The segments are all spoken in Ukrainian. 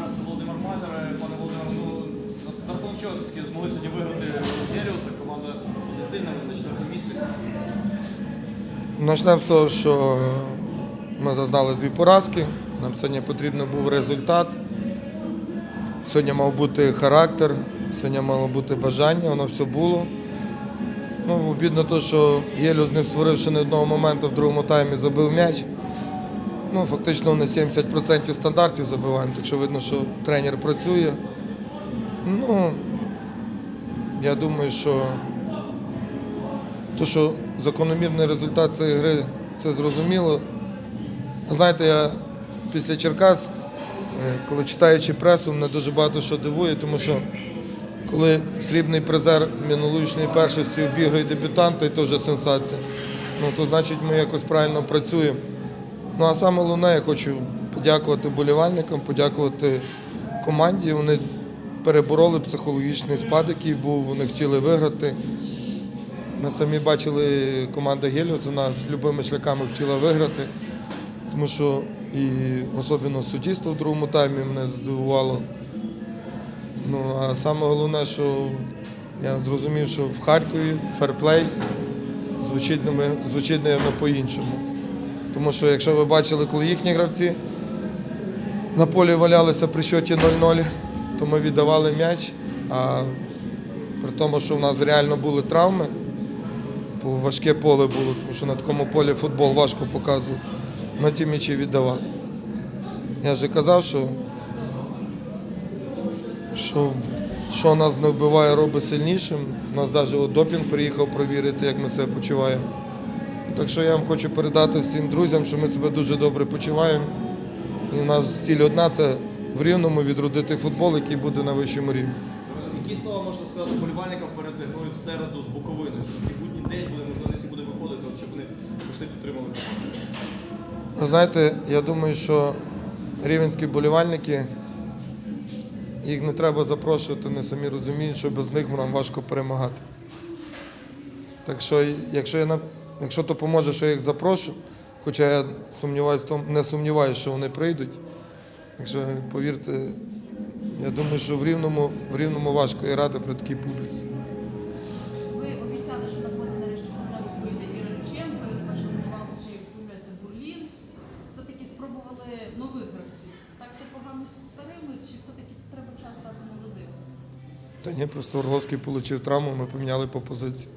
Верес Володимир Мазер. Пане Володимире, ну за рахунок чого все-таки змогли сьогодні виграти Геріуса, команда досить сильна на четвертому місці. Почнемо з того, що ми зазнали дві поразки. Нам сьогодні потрібен був результат. Сьогодні мав бути характер, сьогодні мало бути бажання, воно все було. Ну, обідно те, що Єлюз не створивши ні одного моменту в другому таймі забив м'яч. Ну, фактично вони 70% стандартів забиваємо, так що видно, що тренер працює. Ну, я думаю, що то, що закономірний результат цієї гри, це зрозуміло. Знаєте, я після Черкас, е, коли читаючи пресу, мене дуже багато що дивує, тому що коли срібний призер минулорічної першості обігрує дебютанта, і то вже сенсація. Ну, то значить ми якось правильно працюємо. Ну а саме головне, я хочу подякувати болівальникам, подякувати команді. Вони перебороли психологічний спад, який був, вони хотіли виграти. Ми самі бачили, команда Геліос, вона з любими шляхами хотіла виграти, тому що і особливо суддівство в другому таймі мене здивувало. Ну, а саме головне, що я зрозумів, що в Харкові ферплей звучить, звучить мабуть, по-іншому. Тому що, якщо ви бачили, коли їхні гравці на полі валялися при счеті 0-0, то ми віддавали м'яч, а при тому, що в нас реально були травми, бо важке поле було, тому що на такому полі футбол важко показувати. Ми ті м'ячі віддавали. Я вже казав, що, що, що нас не вбиває, робить сильнішим. У нас навіть допінг приїхав провірити, як ми себе почуваємо. Так що я вам хочу передати всім друзям, що ми себе дуже добре почуваємо. І нас ціль одна це в рівному відродити футбол, який буде на вищому рівні. Які слова можна сказати болівальникам перед грою в середу з Буковиною? Такий будній день буде, можливо, не всі буде виходити, от, щоб вони прийшли підтримали Знаєте, я думаю, що рівенські болівальники, їх не треба запрошувати, вони самі розуміють, що без них нам важко перемагати. Так що, якщо, я, на- якщо то поможе, що я їх запрошу, хоча я сумніваюся, не сумніваюся, що вони прийдуть. Якщо повірте, я думаю, що в рівному, в рівному важко грати при такій публіці. Ви обіцяли, що на поле нарешті коли-небудь вийде до вас ще Бурлін. Все-таки спробували нових гравців. Так все погано з старими, чи все-таки треба час дати молодим? Та ні, просто Орловський отримав травму, ми поміняли по позиції.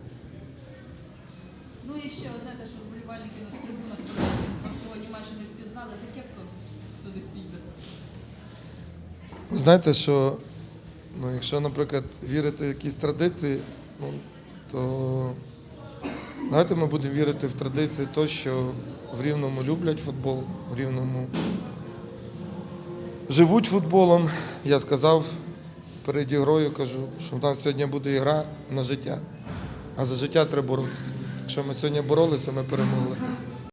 Ну і ще одне, те, що вболівальники на трибунах продають, сьогодні майже не впізнали, таке хто традиційне. Знаєте, що ну, якщо, наприклад, вірити в якісь традиції, ну, то давайте ми будемо вірити в традиції то, що в Рівному люблять футбол, в Рівному живуть футболом. Я сказав перед ігрою, кажу, що в нас сьогодні буде гра на життя. А за життя треба боротися. Якщо ми сьогодні боролися, ми перемогли.